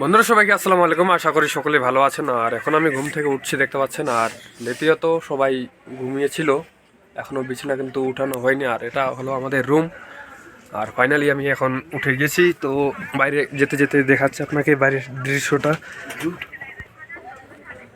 বন্ধুরা সবাইকে আসসালামু আলাইকুম। আশা করি সকলে ভালো আছেন। আর এখন আমি ঘুম থেকে উঠছি, দেখতে পাচ্ছেন। আর দ্বিতীয়ত সবাই ঘুমিয়েছিল। এখনও বিছানা কিন্তু উঠানো হয়নি। আর এটা হলো আমাদের রুম। আর ফাইনালি আমি এখন উঠে গেছি। তো বাইরে যেতে যেতে দেখাচ্ছি আপনাকে বাইরের দৃশ্যটা।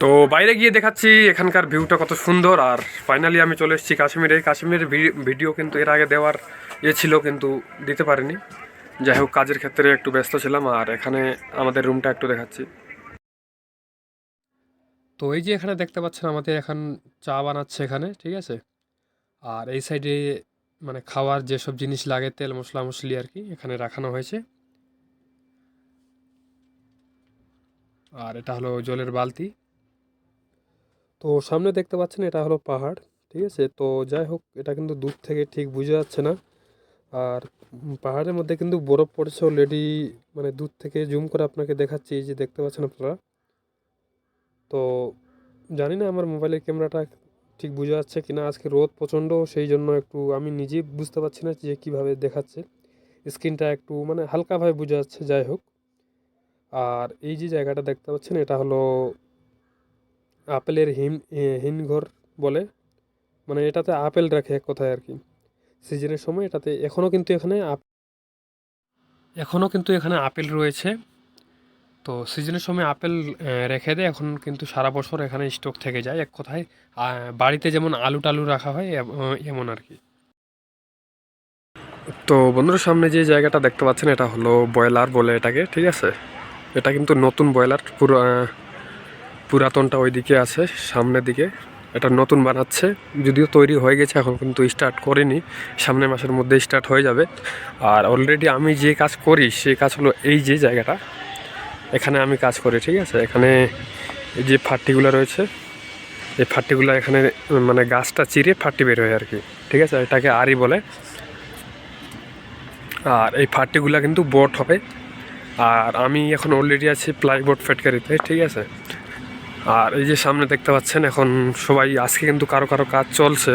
তো বাইরে গিয়ে দেখাচ্ছি এখানকার ভিউটা কত সুন্দর। আর ফাইনালি আমি চলে এসেছি কাশ্মীরে। কাশ্মীরের ভিডিও কিন্তু এর আগে দেওয়ার ইয়ে ছিল, কিন্তু দিতে পারিনি। যাই হোক, কাজের ক্ষেত্রে একটু ব্যস্ত ছিলাম আর এখানে আমাদের রুমটা একটু দেখাচ্ছি। তো এই যে এখানে দেখতে পাচ্ছেন, আমাদের এখন চা বানাচ্ছে এখানে, ঠিক আছে? আর এই সাইডে মানে খাওয়ার যেসব জিনিস লাগে, তেল মশলা মশলি আর কি, এখানে রাখানো হয়েছে। আর এটা হলো জলের বালতি। তো সামনে দেখতে পাচ্ছেন, এটা হলো পাহাড়, ঠিক আছে? তো যাই হোক, এটা কিন্তু দূর থেকে ঠিক বোঝা যাচ্ছে না। আর পাহাড়ের মধ্যে কিন্তু বরফ পড়েছে অলরেডি মানে দূর থেকে জুম করে আপনাকে দেখাচ্ছি, এই যে দেখতে পাচ্ছেন আপনারা। তো জানি না আমার মোবাইলের ক্যামেরাটা ঠিক বোঝা যাচ্ছে কিনা, আজকে রোদ প্রচণ্ড, সেই জন্য একটু আমি নিজেই বুঝতে পারছি না যে কীভাবে দেখাচ্ছে। স্ক্রিনটা একটু মানে হালকাভাবে বোঝা যাচ্ছে, যাই হোক। আর এই যে জায়গাটা দেখতে পাচ্ছেন, এটা হলো আপেলের হিম হিমঘর বলে। মানে এটাতে আপেল রাখে এক কথায় আর কি। সিজনের সময় এটাতে এখনও কিন্তু এখানে আপ এখনও কিন্তু এখানে আপেল রয়েছে। তো সিজনের সময় আপেল রেখে দেয়। এখন কিন্তু সারা বছর এখানে স্টক থেকে যায়। এক কথায় বাড়িতে যেমন আলু টালু রাখা হয় এমন আর কি। তো বন্ধুর, সামনে যে জায়গাটা দেখতে পাচ্ছেন, এটা হলো ব্রয়লার বলে এটাকে, ঠিক আছে? এটা কিন্তু নতুন ব্রয়লার, পুরো, পুরাতনটা ওইদিকে আছে, সামনের দিকে। এটা নতুন বানাচ্ছে, যদিও তৈরি হয়ে গেছে, এখন কিন্তু স্টার্ট করিনি, সামনের মাসের মধ্যে স্টার্ট হয়ে যাবে। আর অলরেডি আমি যে কাজ করি সেই কাজ হলো এই যে জায়গাটা, এখানে আমি কাজ করি, ঠিক আছে? এখানে এই যে ফাট্টিগুলো রয়েছে, এই ফাট্টিগুলো এখানে মানে গাছটা চিরে ফাট্টি বের হয় আর কি, ঠিক আছে? এটাকে আরি বলে। আর এই ফাট্টিগুলো কিন্তু বোট হবে। আর আমি এখন অলরেডি আছি প্লাইবোর্ড ফ্যাক্টরিতে ঠিক আছে? আর এই যে সামনে দেখতে পাচ্ছেন, এখন সবাই, আজকে কিন্তু কারও কারও কাজ চলছে।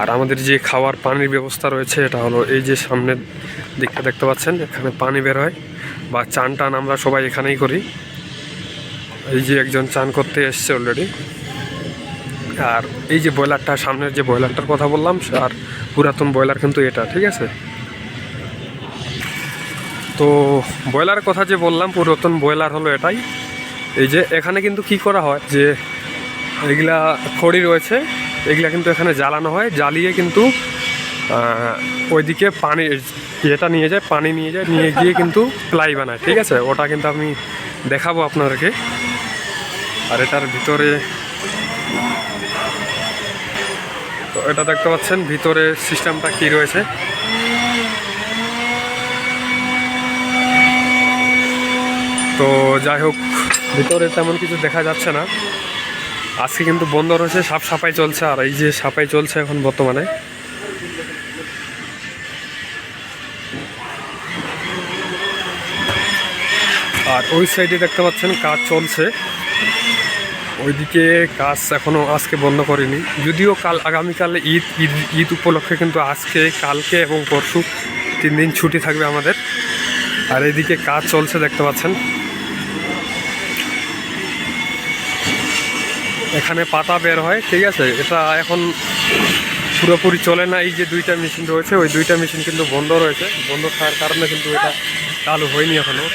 আর আমাদের যে খাওয়ার পানির ব্যবস্থা রয়েছে, এটা হলো এই যে সামনের দিকটা দেখতে পাচ্ছেন, এখানে পানি বের হয় বা চান টান আমরা সবাই এখানেই করি। এই যে একজন চান করতে এসছে অলরেডি আর এই যে ব্রয়লারটা, সামনের যে ব্রয়লারটার কথা বললাম, আর পুরাতন ব্রয়লার কিন্তু এটা, ঠিক আছে? তো ব্রয়লার কথা যে বললাম, পুরাতন ব্রয়লার হলো এটাই। এই যে এখানে কিন্তু কি করা হয়? যে এগুলা খড়ি রয়েছে, এগুলা কিন্তু এখানে জ্বালানো হয়, জ্বালিয়ে কিন্তু ওইদিকে পানি ইয়েটা নিয়ে যায়, পানি নিয়ে যায়, নিয়ে গিয়ে কিন্তু প্লাই বানায়, ঠিক আছে? ওটা কিন্তু আমি দেখাবো আপনাদেরকে। আর এটার ভিতরে, তো এটা দেখতে পাচ্ছেন, ভিতরে সিস্টেমটা কি রয়েছে? তো যাই হোক ভিতরে তেমন কিছু দেখা যাচ্ছে না। আজকে কিন্তু বন্ধ রয়েছে সাপ সাপাই চলছে, আর এই যে সাপাই চলছে এখন বর্তমানে। আর ওই সাইডে দেখতে পাচ্ছেন, কাজ চলছে। ওইদিকে কাজ এখনও আজকে বন্ধ করেনি। যদিও কাল আগামীকালে ঈদ ঈদ ঈদ উপলক্ষে কিন্তু আজকে, কালকে এবং পরশু তিন দিন ছুটি থাকবে আমাদের। আর এইদিকে কাজ চলছে, দেখতে পাচ্ছেন। এখানে পাতা বের হয়, ঠিক আছে? এটা এখন পুরোপুরি চলে না। এই যে দুইটা মেশিন রয়েছে, ওই দুইটা মেশিন কিন্তু বন্ধ রয়েছে। বন্ধ থাকার কারণে কিন্তু এটা চালু হয়নি এখনও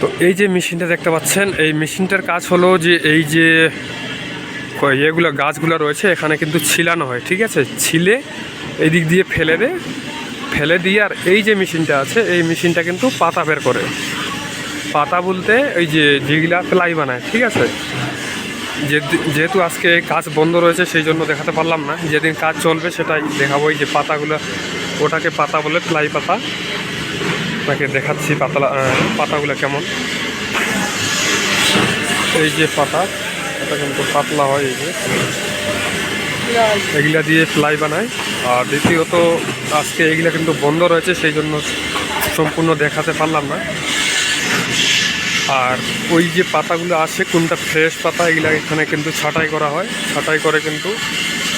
তো এই যে মেশিনটা দেখতে পাচ্ছেন, এই মেশিনটার কাজ হলো যে এই যে ইয়েগুলো, গাছগুলো রয়েছে, এখানে কিন্তু ছিলানো হয়, ঠিক আছে? ছিলে এই দিক দিয়ে ফেলে দে, ফেলে দিয়ে আর এই যে মেশিনটা আছে, এই মেশিনটা কিন্তু পাতা বের করে। পাতা বলতে এই যে যেগুলা প্লাই বানায়, ঠিক আছে? যেহেতু আজকে কাজ বন্ধ রয়েছে, সেই জন্য দেখাতে পারলাম না। যেদিন কাজ চলবে সেটাই দেখাবো এই যে পাতাগুলো, ওটাকে পাতা বলে প্লাই পাতা। আপনাকে দেখাচ্ছি পাতা পাতাগুলো কেমন। এই যে পাতা, এটা কিন্তু পাতলা হয় এই যে। এগুলা দিয়ে প্লাই বানায় আর দ্বিতীয়ত, আজকে এগুলা কিন্তু বন্ধ রয়েছে, সেই জন্য সম্পূর্ণ দেখাতে পারলাম না। আর ওই যে পাতাগুলো আসে কোনটা ফ্রেশ পাতা, এগুলা এখানে কিন্তু ছাঁটাই করা হয়। ছাঁটাই করে কিন্তু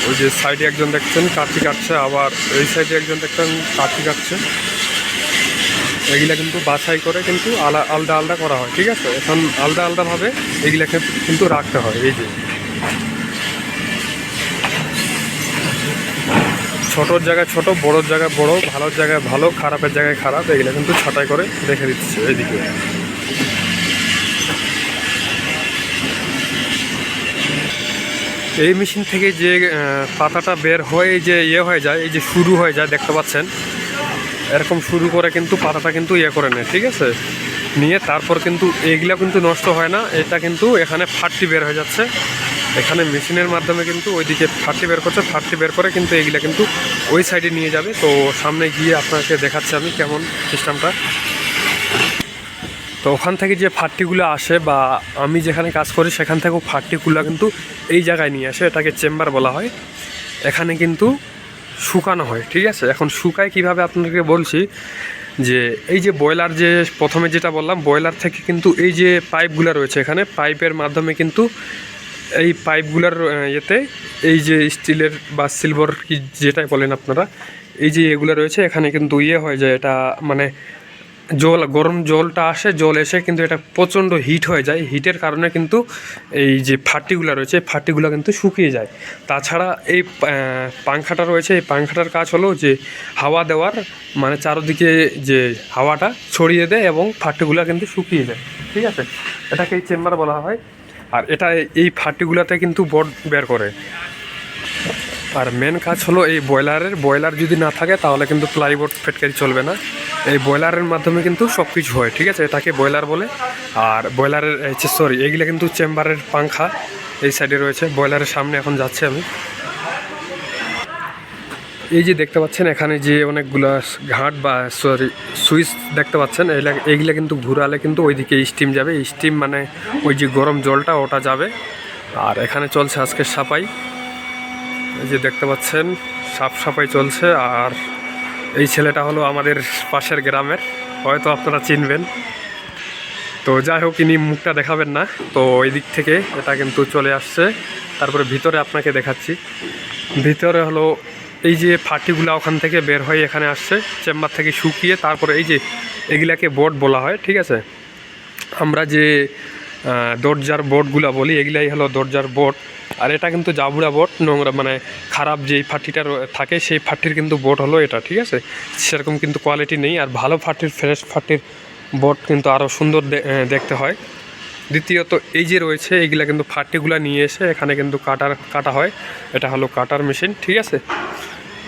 ওই যে সাইডে একজন দেখছেন, কাঠি কাটছে, আবার এই সাইডে একজন দেখছেন, কাঠি কাটছে। এগুলা কিন্তু বাছাই করে কিন্তু আলা, আলাদা আলাদা করা হয়, ঠিক আছে? এখন আলাদা আলাদাভাবে এগুলাকে কিন্তু রাখতে হয়, এই যে। ছোটোর জায়গায় ছোট, বড়োর জায়গায় বড়, ভালোর জায়গায় ভালো, খারাপের জায়গায় খারাপ, এগুলো কিন্তু ছাঁটাই করে রেখে দিচ্ছে, এইদিকে। এই মেশিন থেকে যে পাতাটা বের হয়ে যে ইয়ে হয়ে যায়, এই যে শুরু হয়ে যায়, দেখতে পাচ্ছেন? এরকম শুরু করে কিন্তু পাতাটা কিন্তু ইয়ে করে নেয়, ঠিক আছে? নিয়ে তারপর কিন্তু এইগুলা কিন্তু নষ্ট হয় না, এটা কিন্তু এখানে ফাটটি বের হয়ে যাচ্ছে। এখানে মেশিনের মাধ্যমে কিন্তু ওইদিকে ফাটটি বের করছে, ফাটটি বের করে কিন্তু এইগুলা কিন্তু ওই সাইডে নিয়ে যাবে। তো সামনে গিয়ে আপনাকে দেখাচ্ছি আমি কেমন সিস্টেমটা। তো ওখান থেকে যে ফাটটিগুলো আসে বা আমি যেখানে কাজ করি সেখান থেকেও ফাটটিগুলো কিন্তু এই জায়গায় নিয়ে আসে, এটাকে চেম্বার বলা হয়। এখানে কিন্তু শুকানো হয়, ঠিক আছে? এখন শুকায় কীভাবে আপনাদেরকে বলছি যে এই যে বয়লার যে প্রথমে যেটা বললাম বয়লার থেকে কিন্তু এই যে পাইপগুলো রয়েছে এখানে, পাইপের মাধ্যমে কিন্তু এই পাইপগুলোর ইয়েতে এই যে স্টিলের বা সিলভার কি যেটাই বলেন আপনারা, এই যে এগুলো রয়েছে, এখানে কিন্তু ইয়ে হয়ে যায়, এটা মানে জল, গরম জলটা আসে, জল এসে কিন্তু এটা প্রচণ্ড হিট হয়ে যায়। হিটের কারণে কিন্তু এই যে ফাটিগুলো রয়েছে ফাটিগুলো কিন্তু শুকিয়ে যায়। তাছাড়া এই পাংখাটা রয়েছে, এই পাংখাটার কাজ হলো যে হাওয়া দেওয়ার মানে চারদিকে যে হাওয়াটা ছড়িয়ে দেয় এবং ফাটিগুলো কিন্তু শুকিয়ে যায়। ঠিক আছে? এটাকে এই চেম্বার বলা হয়। আর এটা এই ফাটিগুলোতে কিন্তু বড বের করে। আর মেন কাজ হলো এই ব্রয়লারের, ব্রয়লার যদি না থাকে তাহলে কিন্তু প্লাইবোর্ড ফেটকারি চলবে না। এই ব্রয়লারের মাধ্যমে কিন্তু সব কিছু হয়, ঠিক আছে? এটাকে ব্রয়লার বলে। আর ব্রয়লারের সরি এইগুলো কিন্তু চেম্বারের পাংখা এই সাইডে রয়েছে। ব্রয়লারের সামনে এখন যাচ্ছে আমি। এই যে দেখতে পাচ্ছেন, এখানে যে অনেকগুলো ঘাট বা সরি সুইচ দেখতে পাচ্ছেন এগুলা- এইগুলা কিন্তু ঘুরালে কিন্তু ওইদিকে স্টিম যাবে। স্টিম মানে ওই যে গরম জলটা, ওটা যাবে। আর এখানে চলছে আজকে সাপাই এই যে দেখতে পাচ্ছেন সাপ সাপাই চলছে আর এই ছেলেটা হলো আমাদের পাশের গ্রামের, হয়তো আপনারা চিনবেন। তো যাই হোক, ইনি মুখটা দেখাবেন না। তো ওই দিক থেকে এটা কিন্তু চলে আসছে। তারপরে ভিতরে আপনাকে দেখাচ্ছি। ভিতরে হলো এই যে ফাটিগুলো ওখান থেকে বের হয়ে এখানে আসছে, চেম্বার থেকে শুকিয়ে তারপরে এই যে এগুলাকে বোর্ড বলা হয়, ঠিক আছে? আমরা যে দরজার বোর্ডগুলো বলি, এগুলাই হলো দরজার বোর্ড। আর এটা কিন্তু জাবুড়া বোট, নোংরা মানে খারাপ যেই ফাটিটা থাকে সেই ফাটির কিন্তু বোট হলো এটা, ঠিক আছে? সেরকম কিন্তু কোয়ালিটি নেই আর ভালো ফাটির ফ্রেশ ফাটির বোট কিন্তু আরও সুন্দর দেখতে হয়। দ্বিতীয়ত এই যে রয়েছে, এইগুলা কিন্তু ফাটিগুলো নিয়ে এসে এখানে কিন্তু কাটার, কাটা হয়। এটা হলো কাটার মেশিন, ঠিক আছে?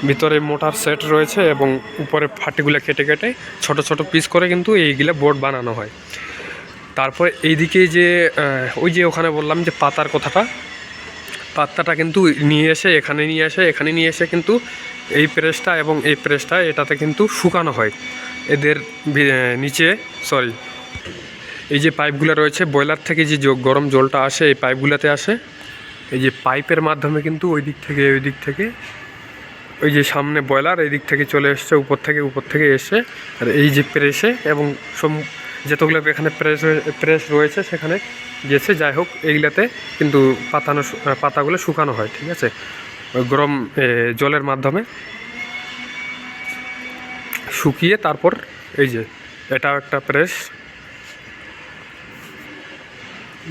ভিতরে মোটার সেট রয়েছে এবং উপরে ফাটিগুলো কেটে কেটে ছোট ছোট পিস করে কিন্তু এইগুলা বোর্ড বানানো হয়। তারপরে এইদিকে যে ওই যে ওখানে বললাম যে পাতার কথাটা পাত্তাটা কিন্তু নিয়ে এসে, এখানে নিয়ে এসে, এখানে নিয়ে এসে কিন্তু এই প্রেসটা এবং এই প্রেসটা এটাতে কিন্তু শুকানো হয়। এদের নিচে, সরি, এই যে পাইপগুলো রয়েছে বয়লার থেকে যে গরম জলটা আসে, এই পাইপগুলোতে আসে। এই যে পাইপের মাধ্যমে কিন্তু ওই দিক থেকে, ওই দিক থেকে, ওই যে সামনে বয়লার এই দিক থেকে চলে এসছে, উপর থেকে উপর থেকে এসে, আর এই যে প্রেসে এবং সব যতগুলো এখানে প্রেস প্রেস রয়েছে, সেখানে গেছে, যাই হোক, এইগুলাতে কিন্তু পাতানো পাতাগুলো শুকানো হয়, ঠিক আছে? গরম জলের মাধ্যমে শুকিয়ে তারপর এই যে, এটাও একটা প্রেস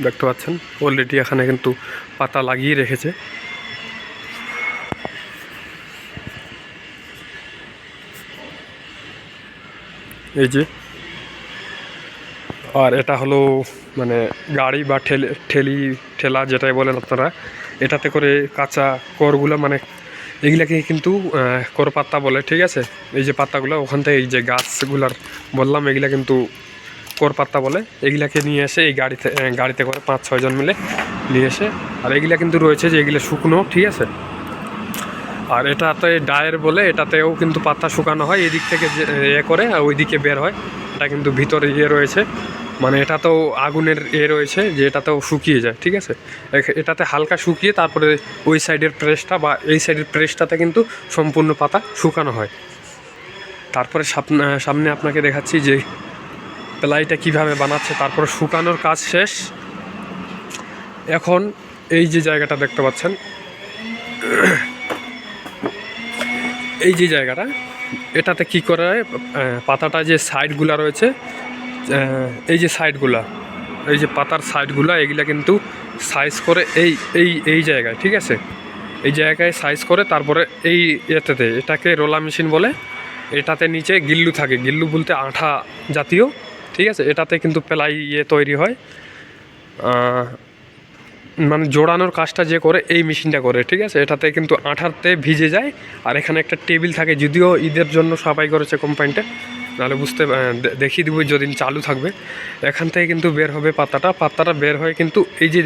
দেখতে পাচ্ছেন? অলরেডি এখানে কিন্তু পাতা লাগিয়ে রেখেছে। এই যে আর এটা হলো মানে গাড়ি বা ঠেলে, ঠেলি, ঠেলা যেটাই বলেন আপনারা, এটাতে করে কাঁচা করগুলো মানে এগুলাকে কিন্তু কর পাত্তা বলে, ঠিক আছে? এই যে পাত্তাগুলো ওখান থেকে এই যে গাছগুলার বললাম, এগুলা কিন্তু কর পাত্তা বলে, এগুলাকে নিয়ে এসে এই গাড়িতে গাড়িতে করে পাঁচ ছয়জন মিলে নিয়ে এসে, আর এগুলা কিন্তু রয়েছে যে এগুলো শুকনো, ঠিক আছে? আর এটাতে ডায়ের বলে, এটাতেও কিন্তু পাতা শুকানো হয়, এদিক থেকে এ করে, আর ওইদিকে বের হয়, এটা কিন্তু ভিতরে ইয়ে রয়েছে। মানে এটাতেও আগুনের এ রয়েছে যে এটাতেও শুকিয়ে যায় ঠিক আছে? এটাতে হালকা শুকিয়ে তারপরে ওই সাইডের প্রেসটা বা এই সাইডের প্রেসটাতে কিন্তু সম্পূর্ণ পাতা শুকানো হয়। তারপরে সামনে আপনাকে দেখাচ্ছি যে প্লাইটা কীভাবে বানাচ্ছে তারপরে শুকানোর কাজ শেষ। এখন এই যে জায়গাটা দেখতে পাচ্ছেন এই যে জায়গাটা এটাতে কি করে আহ, পাতাটা যে সাইডগুলা রয়েছে এই যে সাইডগুলা, এই যে পাতার সাইডগুলা, এগুলা কিন্তু সাইজ করে এই এই এই জায়গায়, ঠিক আছে? এই জায়গায় সাইজ করে তারপরে এই এটাতে এটাকে রোলা মেশিন বলে, এটাতে নিচে গিল্লু থাকে। গিল্লু বলতে আঠা জাতীয়, ঠিক আছে? এটাতে কিন্তু প্লাই ইয়ে তৈরি হয়। মানে জোড়ানোর কাজটা যে করে, এই মেশিনটা করে, ঠিক আছে? এটাতে কিন্তু আঠাতে ভিজে যায়, আর এখানে একটা টেবিল থাকে, যদিও ঈদের জন্য সাফাই করেছে কোম্পানিটা নাহলে বুঝতে দেখিয়ে দিব যেদিন চালু থাকবে। এখান থেকে কিন্তু বের হবে পাতাটা। পাতাটা বের হয়ে কিন্তু এই যে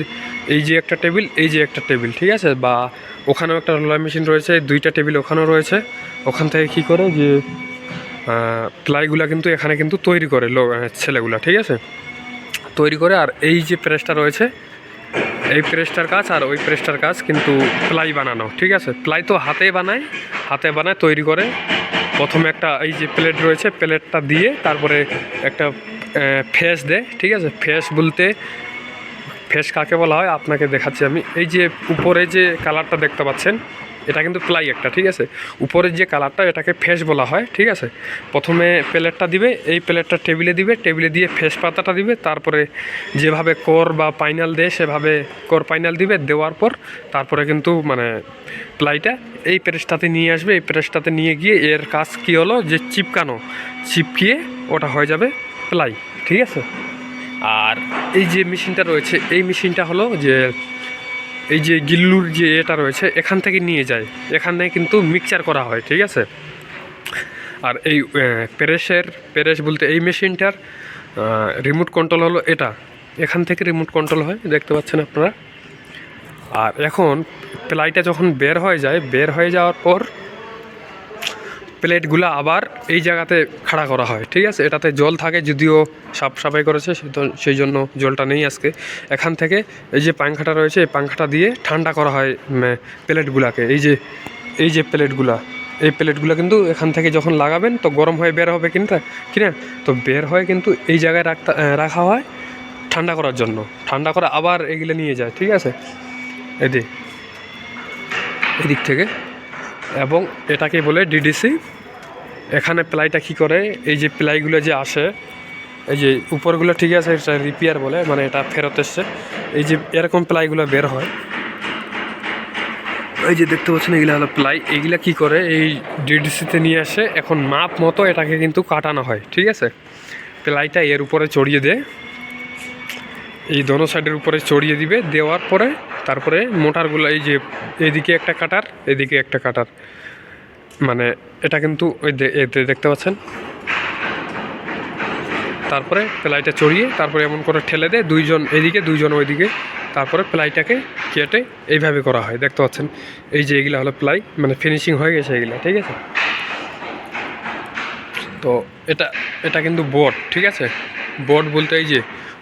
এই যে একটা টেবিল, এই যে একটা টেবিল, ঠিক আছে? বা ওখানেও একটা রোলার মেশিন রয়েছে, দুইটা টেবিল ওখানেও রয়েছে। ওখান থেকে কী করে যে প্লাইগুলা কিন্তু এখানে কিন্তু তৈরি করে ছেলেগুলা, ঠিক আছে? তৈরি করে আর এই যে প্রেসটা রয়েছে, এই প্রেসটার কাজ আর ওই প্রেসটার কাজ কিন্তু প্লাই বানানো, ঠিক আছে? প্লাই তো হাতে বানায় হাতে বানায় তৈরি করে। প্রথমে একটা এই যে প্লেট রয়েছে প্লেটটা দিয়ে তারপরে একটা ফেস দেয়, ঠিক আছে? ফেস বলতে ফেস কাকে বলা হয়? আপনাকে দেখাচ্ছি আমি। এই যে উপরে যে কালারটা দেখতে পাচ্ছেন এটা কিন্তু প্লাই একটা, ঠিক আছে? উপরের যে কালারটা এটাকে ফেস বলা হয়, ঠিক আছে? প্রথমে প্লেটটা দিবে, এই প্লেটটা টেবিলে দিবে টেবিলে দিয়ে ফেস পাতাটা দিবে, তারপরে যেভাবে কোর বা পাইনাল দেয়, সেভাবে কোর পাইনাল দিবে, দেওয়ার পর তারপরে কিন্তু মানে প্লাইটা এই প্রেসটাতে নিয়ে আসবে, এই প্রেসটাতে নিয়ে গিয়ে এর কাজ কী হলো? যে চিপকানো, চিপকিয়ে ওটা হয়ে যাবে প্লাই ঠিক আছে? আর এই যে মেশিনটা রয়েছে, এই মেশিনটা হলো যে এই যে গিল্লুর যে এটা রয়েছে, এখান থেকে নিয়ে যায়। এখানে কিন্তু মিক্সচার করা হয়, ঠিক আছে? আর এই প্যারেসের প্যারেস বলতে এই মেশিনটার রিমোট কন্ট্রোল হলো এটা। এখান থেকে রিমোট কন্ট্রোল হয়, দেখতে পাচ্ছেন আপনারা? আর এখন প্লাইটা যখন বের হয়ে যায়, বের হয়ে যাওয়ার পর প্লেটগুলো আবার এই জায়গাতে খাড়া করা হয়, ঠিক আছে? এটাতে জল থাকে যদিও সাফ সাফাই করেছে, সেই জন্য জলটা নেই আজকে। এখান থেকে এই যে পাংখাটা রয়েছে, এই পাংখাটা দিয়ে ঠান্ডা করা হয় প্লেটগুলাকে। এই যে এই যে প্লেটগুলা, এই প্লেটগুলো কিন্তু এখান থেকে যখন লাগাবেন, তো গরম হয়ে বের হবে কিন্তু কিনা? তো বের হয়ে কিন্তু এই জায়গায় রাখতে রাখা হয় ঠান্ডা করার জন্য। ঠান্ডা করে আবার এগুলো নিয়ে যায়, ঠিক আছে? এদিক এদিক থেকে এবং এটাকে বলে ডিডিসি এখানে প্লাইটা কী করে? এই যে প্লাইগুলো যে আসে, এই যে উপরগুলো ঠিক আছে, এটা রিপেয়ার বলে মানে এটা ফেরত এসছে। এই যে এরকম প্লাইগুলো বের হয়। এই যে দেখতে পাচ্ছেন, এগুলো হলো প্লাই। এইগুলা কি করে? এই ডিডিসিতে নিয়ে আসে এখন মাপ মতো এটাকে কিন্তু কাটানো হয়, ঠিক আছে? প্লাইটা এর উপরে চড়িয়ে দেয় এই দোনো সাইডের উপরে চড়িয়ে দিবে। দেওয়ার পরে তারপরে মোটারগুলো এই যে এদিকে একটা কাটার, এদিকে একটা কাটার। মানে এটা কিন্তু ওই এতে দেখতে পাচ্ছেন। তারপরে প্লাইটা চড়িয়ে তারপরে এমন করে ঠেলে দেয়, দুইজন এদিকে, দুইজন ওইদিকে। তারপরে প্লাইটাকে কেটে এইভাবে করা হয়, দেখতে পাচ্ছেন? এই যে এগুলা হলো প্লাই মানে ফিনিশিং হয়ে গেছে এগুলা, ঠিক আছে? তো এটা এটা কিন্তু বোর্ড ঠিক আছে? বোর্ড বলতে এই যে,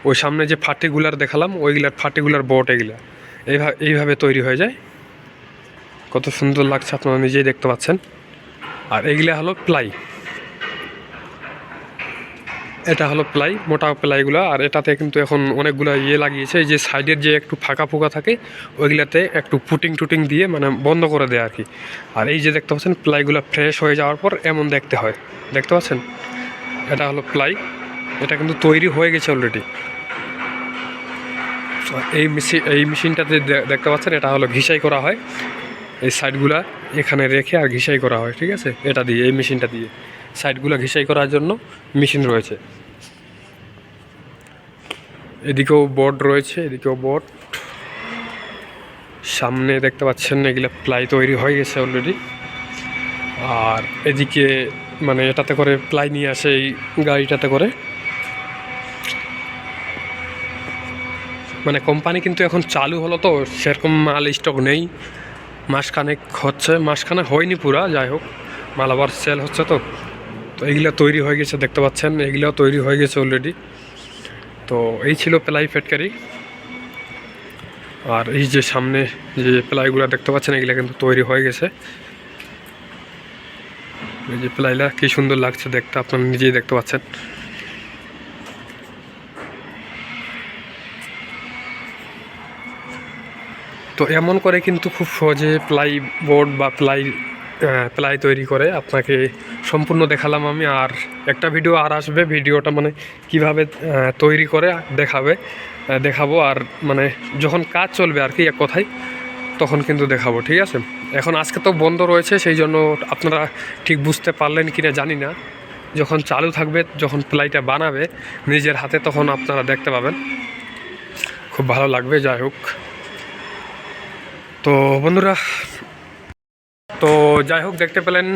ওই সামনে যে ফাটিগুলার দেখালাম, ওইগুলার ফাটিগুলার বোর্ড এগুলা। এইভাবে এইভাবে তৈরি হয়ে যায়। কত সুন্দর লাগছে আপনারা নিজেই দেখতে পাচ্ছেন। আর এইগুলা হলো প্লাই। এটা হলো প্লাই, মোটা প্লাইগুলো। আর এটাতে কিন্তু এখন অনেকগুলো ইয়ে লাগিয়েছে। যে সাইডের যে একটু ফাঁকা ফোকা থাকে, ওইগুলাতে একটু পুটিং টুটিং দিয়ে মানে বন্ধ করে দেয় আর কি আর এই যে দেখতে পাচ্ছেন, প্লাইগুলো ফ্রেশ হয়ে যাওয়ার পর এমন দেখতে হয়। দেখতে পাচ্ছেন? এটা হলো প্লাই। এটা কিন্তু তৈরি হয়ে গেছে অলরেডি এই মেশিন এই মেশিনটাতে দেখতে পাচ্ছেন, এটা হলো ঘিসাই করা হয়। এই সাইডগুলা এখানে রেখে আর ঘিসাই করা হয়, ঠিক আছে? এটা দিয়ে, এই মেশিনটা দিয়ে। সাইডগুলো ঘিসাই করার জন্য মেশিন রয়েছে। এদিকেও বোর্ড রয়েছে, এদিকেও বোর্ড সামনে দেখতে পাচ্ছেন এগুলো প্লাই তৈরি হয়ে গেছে অলরেডি আর এদিকে মানে এটাতে করে প্লাই নিয়ে আসে এই গাড়িটাতে করে। মানে কোম্পানি কিন্তু এখন চালু হলো তো, সেরকম মাল স্টক নেই। মাসখানেক হচ্ছে মাসখানেক হয়নি পুরা, যাই হোক, মাল আবার সেল হচ্ছে তো। তো এইগুলো তৈরি হয়ে গেছে, দেখতে পাচ্ছেন, এগুলো তৈরি হয়ে গেছে অলরেডি তো এই ছিল প্লাই ফ্যাক্টরি আর এই যে সামনে যে প্লাইগুলো দেখতে পাচ্ছেন, এগুলো কিন্তু তৈরি হয়ে গেছে। এই যে প্লাইলা কি সুন্দর লাগছে দেখতে, আপনারা নিজেই দেখতে পাচ্ছেন। এমন করে কিন্তু খুব সহজে প্লাই বোর্ড বা প্লাই প্লাই তৈরি করে আপনাকে সম্পূর্ণ দেখালাম আমি। আর একটা ভিডিও আর আসবে, ভিডিওটা মানে কীভাবে তৈরি করে দেখাবে দেখাবো। আর মানে যখন কাজ চলবে আর কি এক কথায়, তখন কিন্তু দেখাবো, ঠিক আছে? এখন আজকে তো বন্ধ রয়েছে, সেই জন্য আপনারা ঠিক বুঝতে পারলেন কি না জানি না। যখন চালু থাকবে, যখন প্লাইটা বানাবে নিজের হাতে, তখন আপনারা দেখতে পাবেন। খুব ভালো লাগবে, যাই হোক। তো বন্ধুরা, তো যাই হোক, দেখতে পেলেন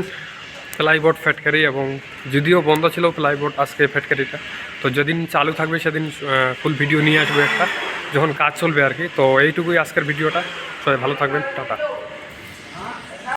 প্লাইবোর্ড ফ্যাটকারি এবং যদিও বন্ধ ছিল প্লাইবোর্ড আজকে ফ্যাটকারিটা, তো যেদিন চালু থাকবে সেদিন ফুল ভিডিও নিয়ে আসবে একটা, যখন কাজ চলবে আর কি। তো এইটুকুই আজকের ভিডিওটা। সবাই ভালো থাকবেন, টাটা।